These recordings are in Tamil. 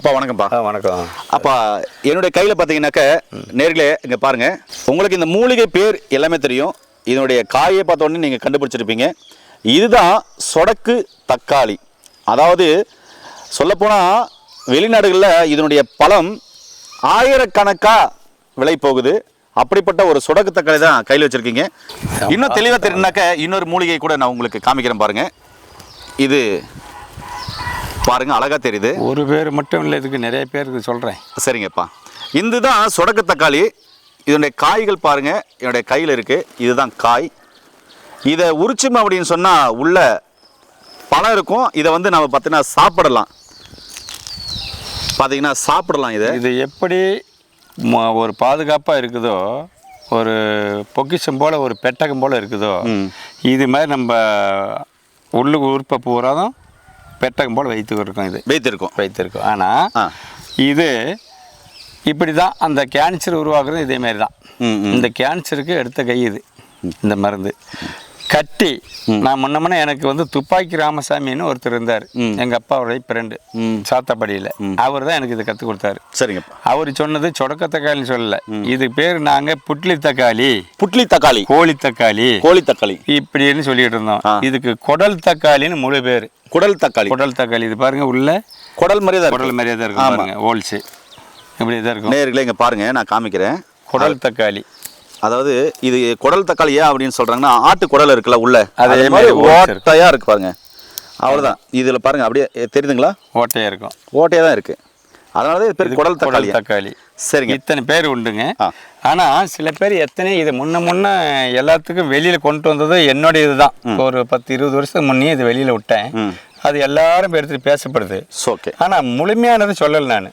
அப்பா வணக்கம்ப்பா. வணக்கம். அப்பா என்னுடைய கையில் பார்த்தீங்கன்னாக்க நேர்களே இங்கே பாருங்க. உங்களுக்கு இந்த மூலிகை பேர் எல்லாமே தெரியும். இதனுடைய காயை பார்த்த உடனே நீங்கள் கண்டுபிடிச்சிருப்பீங்க. இதுதான் சொடக்கு தக்காளி. அதாவது சொல்லப்போனால் வெளிநாடுகளில் இதனுடைய பழம் ஆயிரக்கணக்காக விலை போகுது. அப்படிப்பட்ட ஒரு சொடக்கு தக்காளி தான் கையில் வச்சுருக்கீங்க. இன்னும் தெளிவாக தெரியுனாக்க இன்னொரு மூலிகை கூட நான் உங்களுக்கு காமிக்கிறேன் பாருங்க. இது பாருங்க அழகா தெரியுது. ஒரு பேர் மட்டும் இல்லை இதுக்கு நிறைய பேருக்கு சொல்கிறேன் சரிங்கப்பா. இதுதான் சொடக்கு தக்காளி. இதனுடைய காய்கள் பாருங்க என்னுடைய கையில் இருக்கு. இதுதான் காய். இதை உரிச்சோம் அப்படின்னு சொன்னால் உள்ள பழம் இருக்கும். இதை வந்து நம்ம பார்த்தீங்கன்னா சாப்பிடலாம். பார்த்தீங்கன்னா சாப்பிடலாம் இதை. இது எப்படி ஒரு பாதுகாப்பாக இருக்குதோ ஒரு பொக்கிஷம் போல் ஒரு பெட்டகம் போல் இருக்குதோ. இது மாதிரி நம்ம உள்ளுக்கு உறுப்பை பூராதும் பெட்டகம் போல் வைத்து இருக்கோம் இது. வைத்திருக்கோம். வைத்திருக்கோம். ஆனால் இது இப்படி தான் அந்த கேன்சர் உருவாக்குறது இதே மாதிரி தான். இந்த கேன்சருக்கு எடுத்த கை இது. இந்த மருந்து. கட்டி. நான் முன்ன முன்ன எனக்கு வந்து துப்பாக்கி ராமசாமின்னு ஒருத்தர் இருந்தார். எங்கள் அப்பாவுடைய ஃப்ரெண்டு சாத்தப்படியில். அவர் தான் எனக்கு இதை கற்றுக் கொடுத்தாரு. சரிங்கப்பா. அவர் சொன்னது சொடக்க தக்காளின்னு சொல்லல. இது பேர் நாங்கள் புட்லி தக்காளி. புட்லி தக்காளி. கோழி தக்காளி. கோழி தக்காளி. இப்படின்னு சொல்லிட்டு இருந்தோம். இதுக்கு குடல் தக்காளின்னு முழு பேர். குடல் தக்காளி. குடல் தக்காளி. இது பாருங்க உள்ள குடல் மாதிரியே தான் குடல் தான் இருக்கும். பாருங்க ஹோல்ஸு. இப்படி தான் இருக்கும். நேயர்களே இங்கே பாருங்க நான் காமிக்கிறேன். குடல் தக்காளி. அதாவது இது குடல் தக்காளி ஏன் அப்படின்னு சொல்றாங்கன்னா ஆட்டு குடல் இருக்குல்ல உள்ள. அதே மாதிரி மாதிரி ஓட்டை இருக்கு. ஓட்டையா இருக்கு பாருங்க. அவ்வளவுதான். இதுல பாருங்க அப்படியே தெரியுதுங்களா? ஓட்டையா இருக்கும். ஓட்டையா தான் இருக்கு. அதனால தான் பேர் குடல் தக்காளி தக்காளி. சரிங்க. இத்தனை பேர் உண்டுங்க. ஆ. ஆனா சில பேர் எத்தனை இது முன்ன முன்ன எல்லாத்துக்கும் வெளியில கொண்டு வந்தது என்னோட இதுதான். ஒரு பத்து இருபது வருஷத்துக்கு முன்னே இது வெளியில விட்டேன். அது எல்லாரும் எடுத்துட்டு பேசப்படுது. ஓகே ஆனா முழுமையானது சொல்லல நான்.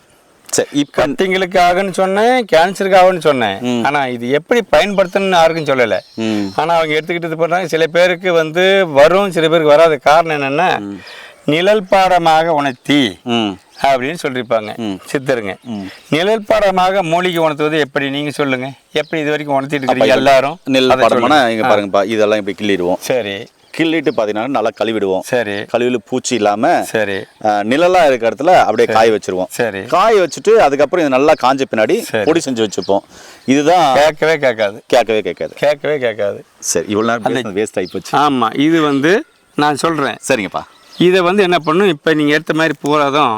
சரி இப்போ கட்டிங்களுக்காகன்னு சொன்னேன் கேன்சருக்காகன்னு சொன்னேன். ஆனா இது எப்படி பயன்படுத்தணும்னு யாருக்கும் சொல்லல. ம். ஆனா அவங்க எடுத்துக்கிட்டு போறாங்க சில பேருக்கு வந்து வரும் சில பேருக்கு வராத. காரணம் என்னன்னா நிழல் பாடமாக உணர்த்தி அப்படின்னு சொல்லியிருப்பாங்க. சித்தருங்க. நிழல் பாடமாக மூலிகை உணர்த்துவது எப்படி? நீங்க சொல்லுங்க. எப்படி இது வரைக்கும் உணர்த்திட்டு இருக்கிறீங்க எல்லாரும்? அதை படமான. இங்க பாருங்கப்பா இதெல்லாம் இப்படி கிள்ளிடுவோம். சரி. கிள்ளிட்டு பார்த்தீங்கன்னா நல்லா கழுவிடுவோம். சரி. கழுவில பூச்சி இல்லாம சரி. நிழலா இருக்கிற இடத்துல அப்படியே காய வச்சிருவோம். சரி. காய வச்சுட்டு அதுக்கப்புறம் இது நல்லா காஞ்ச பின்னாடி. பொடி செஞ்சு வச்சுப்போம். இதுதான் கேட்கவே கேட்காது. கேட்கவே கேட்காது. கேட்கவே கேட்காது. சரி இவ்வளவு நேரம் வேஸ்ட் ஆகி போச்சு ஆமா இது வந்து நான் சொல்றேன். சரிங்கப்பா. இதை வந்து என்ன பண்ணும்? இப்போ நீங்கள் எடுத்த மாதிரி பூராதும்.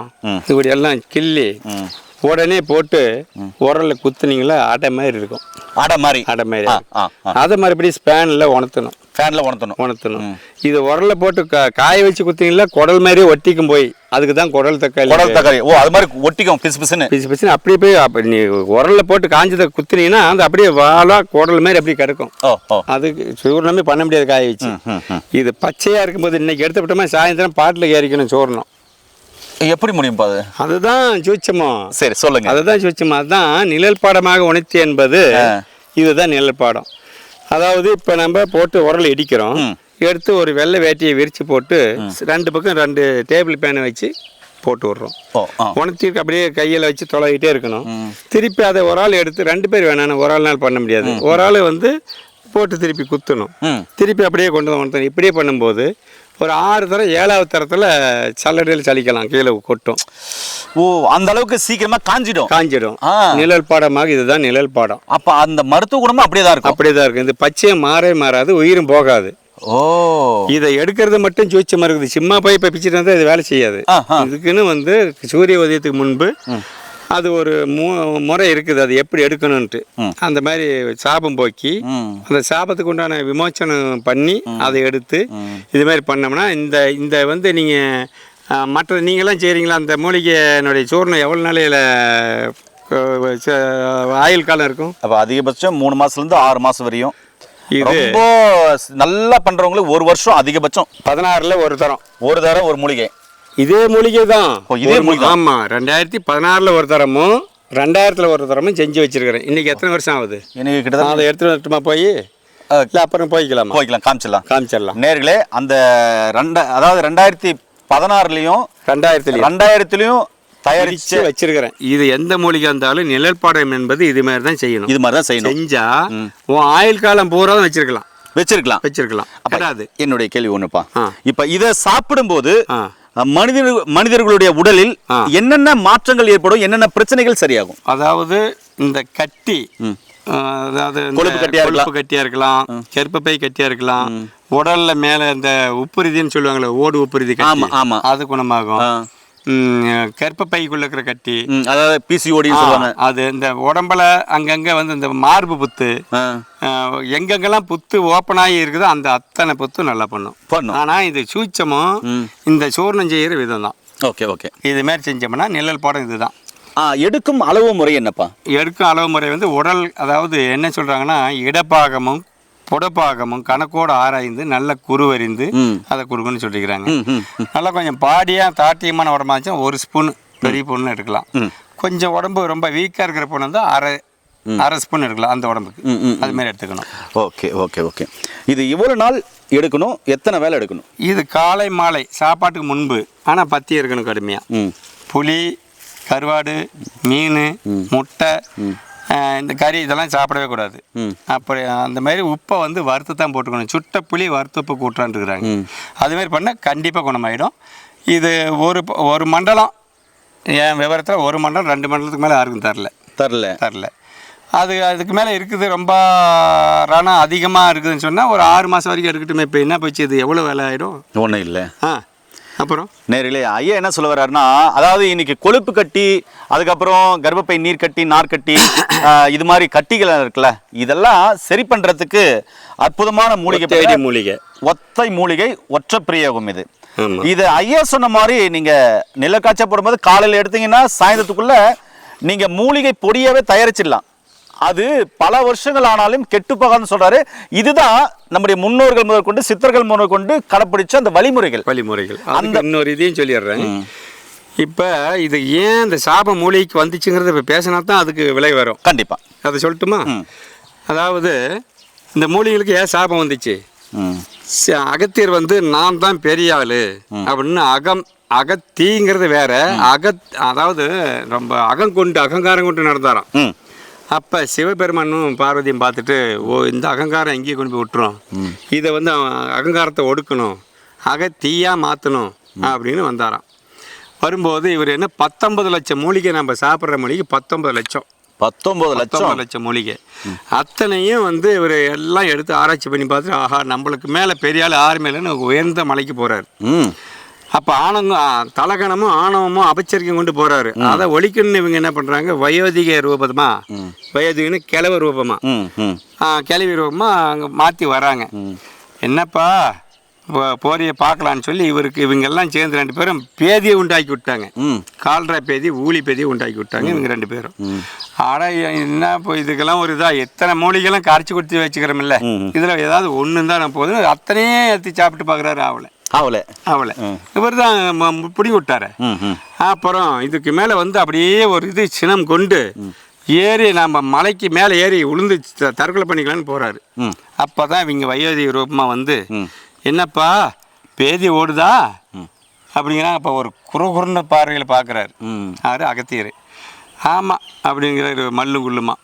இப்படி எல்லாம் கிள்ளி உடனே போட்டு உரல்ல குத்துனீங்களா அடை மாதிரி இருக்கும். அடை மாதிரி. அடை மாதிரி. அதை மறுபடியும் ஸ்பேனில் உணர்த்தணும். ஃபேனில் உணர்த்தணும். உணர்த்தணும். இது உரல்ல போட்டு கா- காய வச்சு குத்தினீங்களா குடல் மாதிரியே ஒட்டிக்கும் போய் அதுக்கு தான் குடல் தக்காளி. குடல் தக்காளி. ஓ அது மாதிரி ஒட்டிக்கும் பிசு பிசுன்னு. பிசு பிசுன்னு அப்படியே போய் அப்படி நீ உரல்ல போட்டு காஞ்சதை குத்துனீங்கன்னா அது அப்படியே வாழா குடல் மாதிரி அப்படியே கிடக்கும் அதுக்கு சூரணமே பண்ண முடியாது காய வச்சு. இது பச்சையா இருக்கும்போது இன்னைக்கு எடுத்து விட்டோமா சாயந்தரம் பாட்டில் ஏறிக்கணும் சோறணும். எப்படி முடியும் அது? அதுதான் சூச்சமோ சரி சொல்லுங்க. அதுதான் சூச்சமோ அதுதான் நிழல் பாடமாக உணர்த்தி என்பது இதுதான் நிழல் பாடம். அதாவது இப்போ நம்ம போட்டு உரல் இடிக்கிறோம். எடுத்து ஒரு வெள்ளை வேட்டியை விரித்து போட்டு ரெண்டு பக்கம் ரெண்டு டேபிள் பேனை வச்சு போட்டு விட்றோம். ஓ ஆ. உணர்த்தி அப்படியே கையில் வச்சு தொலைகிட்டே இருக்கணும். திருப்பி அதை ஒரு ஆள் எடுத்து ரெண்டு பேர் வேணாம் ஒரு ஆள்னால் பண்ண முடியாது. ஒரு ஆள் வந்து போட்டு திருப்பி குத்தணும். திருப்பி அப்படியே கொண்டு வந்து உணர்த்தணும். இப்படியே பண்ணும்போது ஒரு ஆறு தரம் ஏழாவது தரத்தில் சல்லடையில் சலிக்கலாம் கீழே கொட்டும். ஓ அந்த அளவுக்கு சீக்கிரமா காஞ்சிடும். காஞ்சிடும். நிழல் பாடமாக இதுதான் நிழல் பாடம். அப்ப அந்த மருத்துவ குணமும் அப்படியே தான் இருக்கும். அப்படியே தான் இருக்கும். இது பச்சையும் மாறவே மாறாது உயிரும் போகாது. ஓ. இதை எடுக்கிறது மட்டும் சூச்சமாக இருக்குது சும்மா போய் இப்போ பிச்சுட்டு வந்தால் இது வேலை செய்யாது. இதுக்குன்னு வந்து சூரிய உதயத்துக்கு முன்பு அது ஒரு மு முறை இருக்குது. அது எப்படி எடுக்கணும்ன்ட்டு. அந்த மாதிரி சாபம் போக்கி அந்த சாபத்துக்கு உண்டான விமோச்சனம் பண்ணி அதை எடுத்து இது மாதிரி பண்ணோம்னா இந்த இந்த வந்து நீங்கள் மற்ற நீங்களாம் செய்கிறீங்களா அந்த மூலிகையினுடைய சூர்ணம் எவ்வளோ நாளையில் ஆயுள் காலம் இருக்கும்? அப்ப அதிகபட்சம் மூணு மாசத்துல இருந்து ஆறு மாசம் வரையும். ரொம்ப நல்லா பண்றவங்களுக்கு ஒரு வருஷம் அதிகபட்சம். பதினாறில் ஒரு தரம். ஒரு தரம் ஒரு மூலிகை. இதே மூலிகை தான் ஓ, இதே மூலிகை. ஆமாம் ரெண்டாயிரத்தி பதினாறில் ஒரு தரமும் ரெண்டாயிரத்தில் ஒரு தரமும் செஞ்சு வச்சிருக்கிறேன். இன்னைக்கு எத்தனை வருஷம் ஆகுது? எனக்கு கிட்டத்தட்ட அதை எடுத்துட்டு வரட்டுமா போய்? இல்லை அப்புறம் போய்க்கலாமா? போய்க்கலாம் காமிச்சிடலாம். காமிச்சிடலாம். நேர்களே அந்த ரெண்ட அதாவது ரெண்டாயிரத்தி பதினாறுலயும் ரெண்டாயிரத்துலேயும் ரெண்டாயிரத்துலயும் தயாரிச்சு வச்சிருக்கிறேன். இது எந்த மூலிகை இருந்தாலும் நிழல் பாடம் என்பது இது மாதிரி தான் செய்யணும். இது மாதிரி தான் செய்யணும். செஞ்சா உன் ஆயுள் காலம் பூரா வச்சிருக்கலாம். வச்சிருக்கலாம். வச்சிருக்கலாம். அப்ப வராது என்னுடைய கேள்வி ஒண்ணுப்பா. ஆ. இப்ப இத சாப்பிடும்போது மனிதர் மனிதர்களுடைய உடலில். என்னென்ன மாற்றங்கள் ஏற்படும் என்னென்ன பிரச்சனைகள் சரியாகும் அதாவது இந்த கட்டி அதாவது கொழுப்பு கட்டியா இருக்கலாம். கொழுப்பு கட்டியா இருக்கலாம் கர்ப்பப்பை கட்டியா இருக்கலாம் உடல்ல மேல இந்த உப்புரிதின்னு சொல்லுவாங்களே ஓடு உப்புரிதி ஆமா, ஆமா. அது குணமாகும் கர்ப்பப்பைக்குள்ள இருக்கிற கட்டி. அதாவது பிசிஓடி சொல்லுவாங்க. அது இந்த உடம்புல அங்கங்க வந்து இந்த மார்பு புத்து. எங்கெங்கெல்லாம் புத்து ஓப்பன் ஆகி இருக்குதோ அந்த அத்தனை புத்து நல்லா பண்ணும். ஆனா இது சூச்சமும். இந்த சூர்ணம் செய்யற விதம் தான் ஓகே ஓகே. இது மாதிரி செஞ்சோம்னா நிழல் படம் இதுதான். எடுக்கும் அளவு முறை என்னப்பா? எடுக்கும் அளவு முறை வந்து உடல் அதாவது என்ன சொல்றாங்கன்னா இடப்பாகமும் புடப்பாகமும் கணக்கோடு ஆராய்ந்து நல்ல குருவறிந்து. அதை கொடுக்கணும்னு சொல்லிக்கிறாங்க. நல்லா கொஞ்சம் பாடியா தாட்டியமான உடம்பாச்சும் ஒரு ஸ்பூன் பெரிய பொண்ணு எடுக்கலாம். கொஞ்சம் உடம்பு ரொம்ப வீக்காக இருக்கிற பொண்ணு வந்து அரை அரை ஸ்பூன் எடுக்கலாம் அந்த உடம்புக்கு. அது மாதிரி எடுத்துக்கணும். Okay okay okay. இது எவ்வளோ நாள் எடுக்கணும் எத்தனை வேலை எடுக்கணும்? இது காலை மாலை சாப்பாட்டுக்கு முன்பு. ஆனால் பத்தி இருக்கணும் கடுமையாக புளி கருவாடு மீன் முட்டை இந்த கறி இதெல்லாம் சாப்பிடவே கூடாது. அப்படி அந்த மாதிரி உப்பை வந்து வறுத்து தான் போட்டுக்கணும். சுட்ட புளி வறுத்து உப்பு கூட்டுறான்ட்டுருக்குறாங்க அது மாதிரி பண்ணால் கண்டிப்பாக குணமாயிடும். இது ஒரு ஒரு மண்டலம் என் விவரத்தில் ஒரு மண்டலம் ரெண்டு மண்டலத்துக்கு மேலே யாருக்கும் தரல. தரல. தரல. அது அதுக்கு மேலே இருக்குது ரொம்ப ரணா அதிகமாக இருக்குதுன்னு சொன்னால் ஒரு ஆறு மாதம் வரைக்கும் இருக்கட்டுமே இப்போ என்ன போச்சு இது எவ்வளோ வேலை ஆகிடும் ஒன்றும் இல்லை. ஆ. அப்புறம்? நேரிலே ஐயா என்ன சொல்ல வர்றாருன்னா அதாவது இன்னைக்கு கொழுப்பு கட்டி அதுக்கப்புறம் கர்ப்பப்பை நீர் கட்டி நார் கட்டி இது மாதிரி கட்டிகள் இருக்குல்ல இதெல்லாம் சரி பண்றதுக்கு அற்புதமான மூலிகை மூலிகை. ஒத்தை மூலிகை ஒற்றை பிரயோகம் இது. இது ஐயா சொன்ன மாதிரி நீங்க நிலக்காய்ச்ச போடும்போது காலையில் எடுத்தீங்கன்னா சாயந்தரத்துக்குள்ள நீங்க மூலிகை பொடியாவே தயாரிச்சிடலாம். அது பல வருஷங்கள் ஆனாலும் கெட்டு போகாதுன்னு சொல்றாரு. இதுதான் நம்முடைய முன்னோர்கள் முதல் கொண்டு சித்தர்கள் முதல் கொண்டு கடைப்பிடிச்ச அந்த வழிமுறைகள். வழிமுறைகள். அந்த இன்னொரு இதையும் சொல்லிடுறேன். இப்போ இது ஏன் இந்த சாப மூலிகைக்கு வந்துச்சுங்கிறத இப்போ பேசினா தான் அதுக்கு விலை வரும். கண்டிப்பா. அதை சொல்லட்டுமா? அதாவது இந்த மூலிகைகளுக்கு ஏன் சாபம் வந்துச்சு? அகத்தியர் வந்து நான் தான் பெரிய ஆளு அப்படின்னு அகம் அகத்தீங்கிறது வேற. அகத் அதாவது ரொம்ப அகம் கொண்டு அகங்காரம் கொண்டு நடந்தாராம். அப்போ சிவபெருமானும் பார்வதியும் பார்த்துட்டு ஓ இந்த அகங்காரம் எங்கேயே கொண்டு போய் விட்டுரும். இதை வந்து அவன் அகங்காரத்தை ஒடுக்கணும். அகத்தீயா மாற்றணும் அப்படின்னு வந்தாராம். வரும்போது இவர் என்ன பத்தொன்பது லட்சம் மூலிகை நம்ம சாப்பிட்ற மூலிகை பத்தொன்பது லட்சம். பத்தொன்பது லட்சம்? லட்சம் மூலிகை. அத்தனையும் வந்து இவர் எல்லாம் எடுத்து ஆராய்ச்சி பண்ணி பார்த்துட்டு ஆஹா நம்மளுக்கு மேலே பெரிய ஆள் யாருமே இல்லைன்னு உயர்ந்த மலைக்கு போகிறார் அப்போ ஆனங்க தலகணமும் ஆணவமும் அபச்சரிக்கையும் கொண்டு போறாரு. அதை ஒழிக்கணும்னு இவங்க என்ன பண்றாங்க? வயோதிக ரூபமா? வயோதிகன்னு கிழவ ரூபமா? கிழவி ரூபமா அங்கே மாற்றி வராங்க. என்னப்பா போரிய பார்க்கலான்னு சொல்லி இவருக்கு இவங்க எல்லாம் சேர்ந்து ரெண்டு பேரும் பேதியை உண்டாக்கி விட்டாங்க. கால்ரா பேதி ஊழி பேதியை உண்டாக்கி விட்டாங்க இவங்க ரெண்டு பேரும். ஆனா என்ன இப்போ இதுக்கெல்லாம் ஒரு இதா? எத்தனை மூலிகைலாம் கரைச்சி கொடுத்து வச்சுக்கிறோம்ல. இதுல ஏதாவது ஒன்று தான் நான் போதும் அத்தனையே எடுத்து சாப்பிட்டு பார்க்குறாரு அவளை ஆவல. அவளை இவர் தான் பிடி விட்டாரு அப்புறம் இதுக்கு மேலே வந்து அப்படியே ஒரு இது சினம் கொண்டு ஏறி நம்ம மலைக்கு மேலே ஏறி உளுந்து தற்கொலை பண்ணிக்கலான்னு போகிறாரு. அப்போ தான் இவங்க வயோதி ரூபமாக வந்து என்னப்பா பேதி ஓடுதா? அப்படிங்கிறாங்க அப்போ ஒரு குறுகுறுன பார்வையில் பார்க்குறாரு யாரு அகத்தியர். ஆமாம் அப்படிங்கிறாரு மல்லு குள்ளுமா.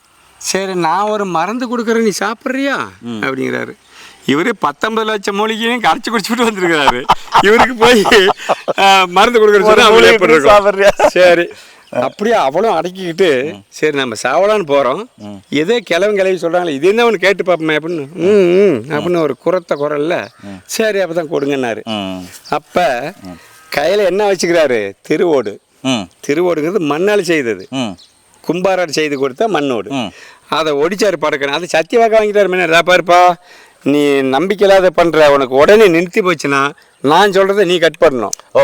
சரி நான் ஒரு மருந்து கொடுக்குறேன் நீ சாப்பிட்றியா? அப்படிங்கிறாரு. இவரு பத்தொன்பது லட்சம் மூலிகையும் கரைச்சி குடிச்சுட்டு வந்திருக்கிறாரு. இவருக்கு போய் மருந்து கொடுக்குற? சரி. அப்படியே அவளும் அடக்கிக்கிட்டு சரி நம்ம சாவலான்னு போகிறோம் எதோ கிளவன் கிளவி சொல்கிறாங்களே இது ஒன்று கேட்டு பார்ப்போமே அப்படின்னு. ம் அப்படின்னு ஒரு குரத்த குரல்ல சரி அப்போ தான் கொடுங்கன்னாரு அப்போ கையில் என்ன வச்சுக்கிறாரு? திருவோடு. திருவோடுங்கிறது மண்ணால் செய்தது. ம். கும்பாரார் செய்து கொடுத்த மண்ணோடு. அதை ஒடிச்சாரு படக்கணும். அது சத்தியவாக்க வாங்கிட்டாரு இதா பாருப்பா. நீ நம்பிக்கை இல்லாத பண்ணுற உனக்கு உடனே நிறுத்தி போச்சுன்னா நான் சொல்கிறத நீ கட் பண்ணணும். ஓ.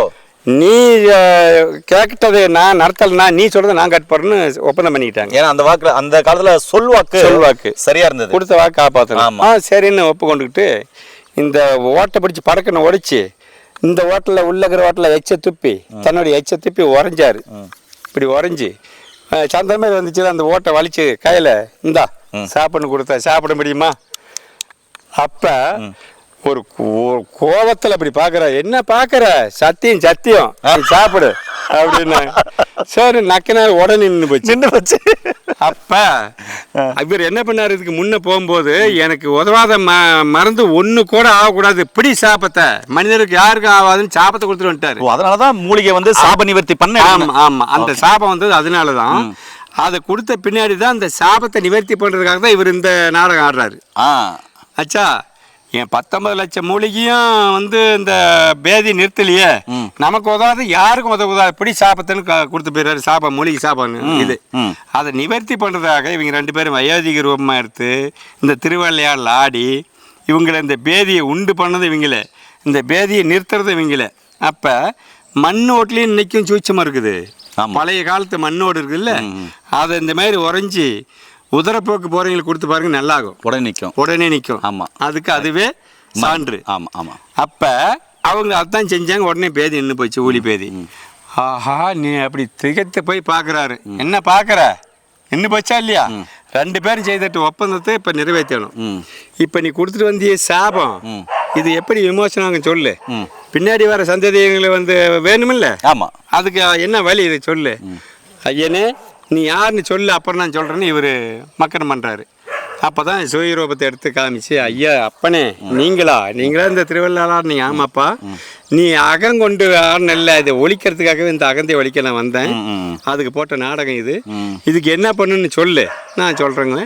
நீ கேட்டதை நான் நடத்தலைன்னா நீ சொல்கிறத நான் கட் பண்ணணும்னு ஒப்பந்தம் பண்ணிக்கிட்டாங்க. ஏன்னா அந்த வாக்குல அந்த காலத்துல சொல்வாக்கு சொல்வாக்கு. சரியா இருந்தது. கொடுத்த வாக்கு காப்பாற்றணும். ஆ சரின்னு ஒப்புக்கொண்டுக்கிட்டு இந்த ஓட்டை பிடிச்சி படக்கனை உடைச்சி இந்த ஓட்டலில் உள்ளக்கிற ஓட்டலில் எச்ச துப்பி தன்னுடைய எச்ச துப்பி உறைஞ்சாரு. இப்படி உறைஞ்சி சந்திரமே வந்துச்சு அந்த ஓட்டை வலிச்சு கையில் இந்தா சாப்பிடணும் கொடுத்தா சாப்பிட முடியுமா? அப்ப ஒரு கோ- கோவத்துல அப்படி பாக்குற என்ன பாக்குற? சத்தியம் சத்தியம். சாப்பிடு. அப்படின்னு. சரி நக்கினா உடனே நின்று போச்சு. நின்று வச்சு அப்ப இவர் என்ன பண்ணாரு? இதுக்கு முன்ன போகும்போது எனக்கு உதவாத ம மருந்து ஒண்ணு கூட ஆகக்கூடாது. பிடி சாபத்தை. மனிதருக்கு யாருக்கும் ஆகாதுன்னு சாபத்தை கொடுத்துட்டு வந்துட்டாரு. ஓ அதனாலதான் மூலிகை வந்து சாப நிவர்த்தி பண்ண ஆமா ஆமா. அந்த சாபம் வந்தது அதனால தான் அதை கொடுத்த பின்னாடி தான் அந்த சாபத்தை நிவர்த்தி பண்றதுக்காக தான் இவர் இந்த நாடகம் ஆடுறாரு. ஆ. அச்சா என் பத்தொன்பது லட்சம் மூலிகையும் வந்து இந்த பேதி நிறுத்தலையே. நமக்கு உதவாது யாருக்கும் உதவுதாது. இப்படி சாபத்துன்னு க- கொடுத்து போயிடுறாரு சாபம் மூலிகை சாபம்னு. இது. அதை நிவர்த்தி பண்ணுறதாக இவங்க ரெண்டு பேரும் வயோதிக ரூபமாக எடுத்து இந்த திருவள்ளையாடல் ஆடி இவங்களை இந்த பேதியை உண்டு பண்ணது இவங்களே. இந்த பேதியை நிறுத்துறது இவங்களே. அப்போ மண் ஓட்டுலேயும் இன்னைக்கும் சூட்சமாக இருக்குது. பழைய காலத்து மண்ணோடு இருக்குல்ல. அதை இந்த மாதிரி உறைஞ்சி உதரப்போக்கு போகிறவங்களுக்கு கொடுத்து பாருங்க நல்லாகும். உடனே நிற்கும் உடனே நிற்கும் ஆமா. அதுக்கு அதுவே சான்று. ஆமா ஆமா. அப்ப அவங்க அதான் செஞ்சாங்க உடனே பேதி நின்று போச்சு ஊழி பேதி. ஆஹா நீ அப்படி திகைத்து போய் பார்க்கறாரு என்ன பார்க்கற நின்று போச்சா இல்லையா? ரெண்டு பேரும் செய்துட்டு ஒப்பந்தத்தை இப்ப நிறைவேற்றணும். இப்ப நீ கொடுத்துட்டு வந்திய சாபம். இது எப்படி விமோசனம் சொல்லு. பின்னாடி வர சந்ததிகளை வந்து வேணுமில்ல? ஆமா. அதுக்கு என்ன வழி இதை சொல்லு. ஐயனே நீ யாருன்னு சொல்லு அப்புறம் நான் சொல்கிறேன்னு இவர் மக்கரம் பண்ணுறாரு அப்போ தான் சுயரூபத்தை எடுத்து காமிச்சு ஐயா அப்பனே நீங்களா? நீங்களா இந்த திருவள்ளாளர் நீ ஆமாப்பா. நீ அகங்கொண்டு ஆடனில்ல இதை ஒழிக்கிறதுக்காகவே இந்த அகந்தை ஒழிக்க நான் வந்தேன். அதுக்கு போட்ட நாடகம் இது. இதுக்கு என்ன பண்ணுன்னு சொல்லு. நான் சொல்கிறேங்க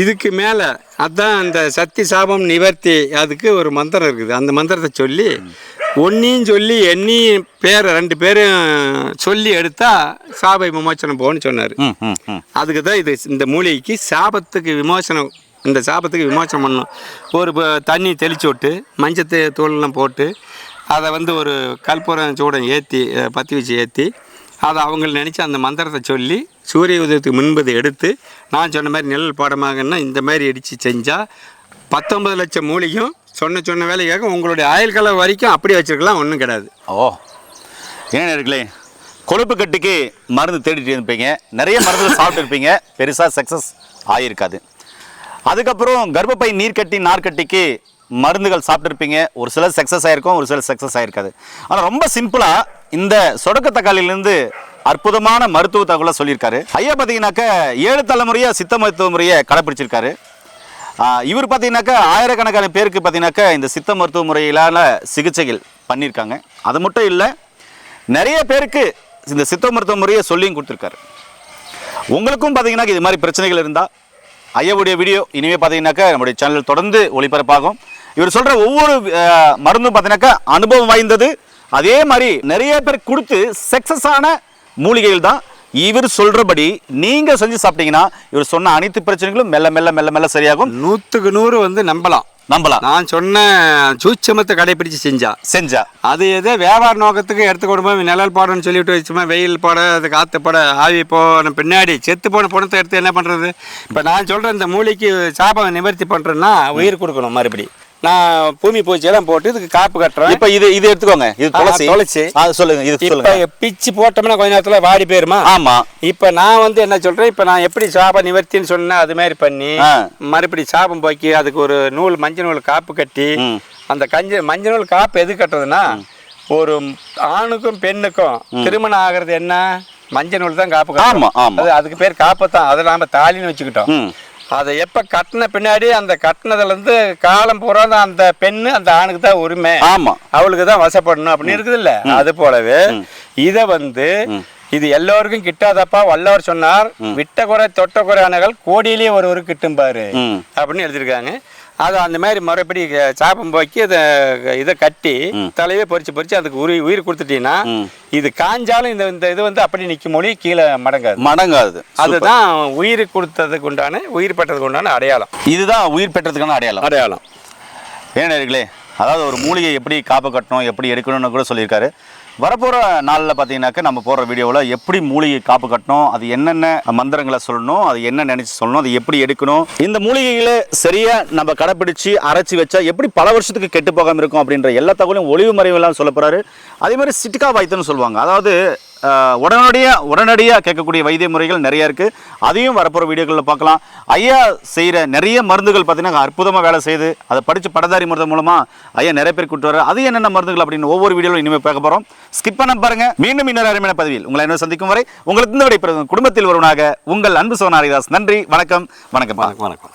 இதுக்கு மேலே அதான் அந்த சக்தி சாபம் நிவர்த்தி அதுக்கு ஒரு மந்திரம் இருக்குது. அந்த மந்திரத்தை சொல்லி ஒன்றையும் சொல்லி எண்ணியும் பேர் ரெண்டு பேரும் சொல்லி எடுத்தா சாபை விமோச்சனம் போகணும்னு சொன்னார். அதுக்கு தான் இது இந்த மூலிகைக்கு சாபத்துக்கு விமோசனம் இந்த சாபத்துக்கு விமோசனம் பண்ணணும். ஒரு தண்ணி தெளிச்சு விட்டு மஞ்சத்து தூள்லாம் போட்டு அதை வந்து ஒரு கற்பூரம் சூடம் ஏற்றி பற்றி வச்சு ஏற்றி அதை அவங்கள நினச்சி அந்த மந்திரத்தை சொல்லி சூரிய உதயத்துக்கு முன்பது எடுத்து நான் சொன்ன மாதிரி நிழல் பாடமாகன்னா இந்த மாதிரி அடித்து செஞ்சால் பத்தொன்பது லட்சம் மூலிகையும் சொன்ன சொன்ன வேலைக்காக உங்களுடைய ஆயுள் காலம் வரைக்கும் அப்படியே வச்சிருக்கலாம் ஒன்றும் கிடையாது. ஓ ஏன் இருக்கலே கொழுப்பு கட்டுக்கு மருந்து தேடிட்டு இருப்பீங்க. நிறைய மருந்துகள் சாப்பிட்டு இருப்பீங்க பெருசாக சக்ஸஸ் ஆகியிருக்காது அதுக்கப்புறம் கர்ப்பப்பை நீர்க்கட்டி நார்க்கட்டிக்கு மருந்துகள் சாப்பிட்டுருப்பீங்க. ஒரு சிலர் சக்ஸஸ் ஆயிருக்கும் ஒரு சிலர் சக்ஸஸ் ஆயிருக்காது. ஆனால் ரொம்ப சிம்பிளாக இந்த சொடக்க தக்காளியிலேருந்து அற்புதமான மருத்துவ தகவலை சொல்லியிருக்காரு. ஐயா பார்த்தீங்கன்னாக்க ஏழு தலைமுறையாக சித்த மருத்துவ முறையை கடைப்பிடிச்சிருக்காரு. இவர் பார்த்தீங்கன்னாக்கா ஆயிரக்கணக்கான பேருக்கு பார்த்தீங்கன்னாக்கா இந்த சித்த மருத்துவ முறையிலான சிகிச்சைகள் பண்ணியிருக்காங்க. அது மட்டும் இல்லை நிறைய பேருக்கு இந்த சித்த மருத்துவ முறையை சொல்லியும் கொடுத்துருக்காரு. உங்களுக்கும் பார்த்தீங்கன்னா இது மாதிரி பிரச்சனைகள் இருந்தால் ஐயாவுடைய வீடியோ இனிமே பார்த்தீங்கன்னாக்கா நம்முடைய சேனல் தொடர்ந்து ஒளிபரப்பாகும். இவர் சொல்கிற ஒவ்வொரு மருந்தும் பார்த்தீங்கன்னாக்கா அனுபவம் வாய்ந்தது. அதே மாதிரி நிறைய பேர் கொடுத்து சக்ஸஸ் ஆன மூலிகைகள் தான். இவர் சொல்கிறபடி நீங்கள் செஞ்சு சாப்பிட்டீங்கன்னா இவர் சொன்ன அனைத்து பிரச்சனைகளும் மெல்ல மெல்ல மெல்ல மெல்ல சரியாகும். நூற்றுக்கு நூறு வந்து நம்பலாம். நம்பலாம். நான் சொன்ன சூட்சமத்தை கடைப்பிடிச்சு செஞ்சா. செஞ்சா. அது எதோ வியாபார நோக்கத்துக்கு எடுத்து கொடுப்போம் நிழல் பாடம்னு சொல்லிவிட்டு சும்மா வெயில் பாட அது காற்று பாட ஆவி போன பின்னாடி செத்து போன பணத்தை எடுத்து என்ன பண்ணுறது இப்போ நான் சொல்கிறேன் இந்த மூலிக்கு சாபம் நிவர்த்தி பண்ணுறேன்னா உயிர் கொடுக்கணும் மறுபடி. நான் பூமி பூச்சியெல்லாம் போட்டு இதுக்கு காப்பு கட்டுறேன் இப்ப இது இது எடுத்துக்கோங்க இது துளசி துளசி. அது சொல்லுங்க இது இப்போ பிச்சு போட்டோம்னா கொஞ்ச நேரத்தில் வாடி போயிருமா ஆமா இப்போ நான் வந்து என்ன சொல்கிறேன் இப்போ நான் எப்படி சாப நிவர்த்தின்னு சொன்னேன் அது மாதிரி பண்ணி. மறுபடி சாபம் போக்கி அதுக்கு ஒரு நூல் மஞ்சள் நூல் காப்பு கட்டி. அந்த கஞ்சி மஞ்சள் நூல் காப்பு எது கட்டுறதுன்னா ஒரு ஆணுக்கும் பெண்ணுக்கும் திருமணம் ஆகிறது என்ன மஞ்சள் நூல் தான் காப்பு கட்டுறோம். ஆமா, ஆமா. அது அதுக்கு பேர் காப்பு தான் அதை நாம தாலின்னு வச்சுக்கிட்டோம். அதை எப்போ கட்டின பின்னாடி அந்த கட்டினதுலேருந்து காலம் பூரா அந்த பெண்ணு அந்த ஆணுக்கு தான் உரிமை. ஆமா. அவளுக்கு தான் வசப்படணும் அப்படின்னு இருக்குது இல்ல அது போலவே இத வந்து இது எல்லோருக்கும் கிட்டாதப்பா வல்லவர் சொன்னார். விட்ட குறை தொட்ட குறை அணைகள் கோடியிலேயே ஒருவருக்கு கிட்டும் பாரு. அப்படின்னு எழுதியிருக்காங்க. அது அந்த மாதிரி முறைப்படி க- சாபம் போக்கி அதை இதை கட்டி தலையே பொறிச்சு பொறிச்சு அதுக்கு உயிர் உயிர் கொடுத்துட்டீங்கன்னா இது காஞ்சாலும் இந்த இந்த இது வந்து அப்படி நிற்கும் மொழி கீழே மடங்காது. மடங்காது. அதுதான் உயிர் கொடுத்ததுக்கு உண்டான உயிர் பெற்றதுக்கு உண்டான அடையாளம். இதுதான் உயிர் பெற்றதுக்கான அடையாளம். அடையாளம். ஏனர்களே அதாவது ஒரு மூலிகை எப்படி காப்பு கட்டணும் எப்படி எடுக்கணும்னு கூட சொல்லியிருக்காரு. வரப்போகிற நாளில் பார்த்தீங்கன்னாக்கா நம்ம போடுற வீடியோவில் எப்படி மூலிகை காப்பு கட்டணும் அது என்னென்ன மந்திரங்களை சொல்லணும் அது என்ன நினச்சி சொல்லணும் அது எப்படி எடுக்கணும் இந்த மூலிகைகளை சரியாக நம்ம கடைப்பிடிச்சு அரைச்சி வச்சா எப்படி பல வருஷத்துக்கு கெட்டு போகாமல் இருக்கும் அப்படின்ற எல்லா தகவலையும் ஒளிவு மறைவெல்லாம் சொல்ல போகிறாரு அதே மாதிரி சிட்டிகா வாய்த்துன்னு சொல்லுவாங்க. அதாவது உடனடியாக உடனடியாக கேட்கக்கூடிய வைத்திய முறைகள் நிறைய இருக்குது அதையும் வரப்போகிற வீடியோக்களில் பார்க்கலாம். ஐயா செய்கிற நிறைய மருந்துகள் பார்த்தீங்கன்னா அற்புதமாக வேலை செய்து அதை படித்து படதாரி மருந்து மூலமாக ஐயா நிறைய பேர் கூட்டு வர அது என்னென்ன மருந்துகள் அப்படின்னு ஒவ்வொரு வீடியோவில் இனிமேல் பார்க்க போகிறோம் ஸ்கிப் பண்ண பாருங்கள் மீண்டும் இன்னொரு அருமையான பதிவில் உங்களை என்ன சந்திக்கும் வரை உங்களுக்கு இந்த விடைபெறும் குடும்பத்தில் ஒருவனாக உங்கள் அன்பு சோனாரிதாஸ் நன்றி வணக்கம் வணக்கம் வணக்கம் வணக்கம்.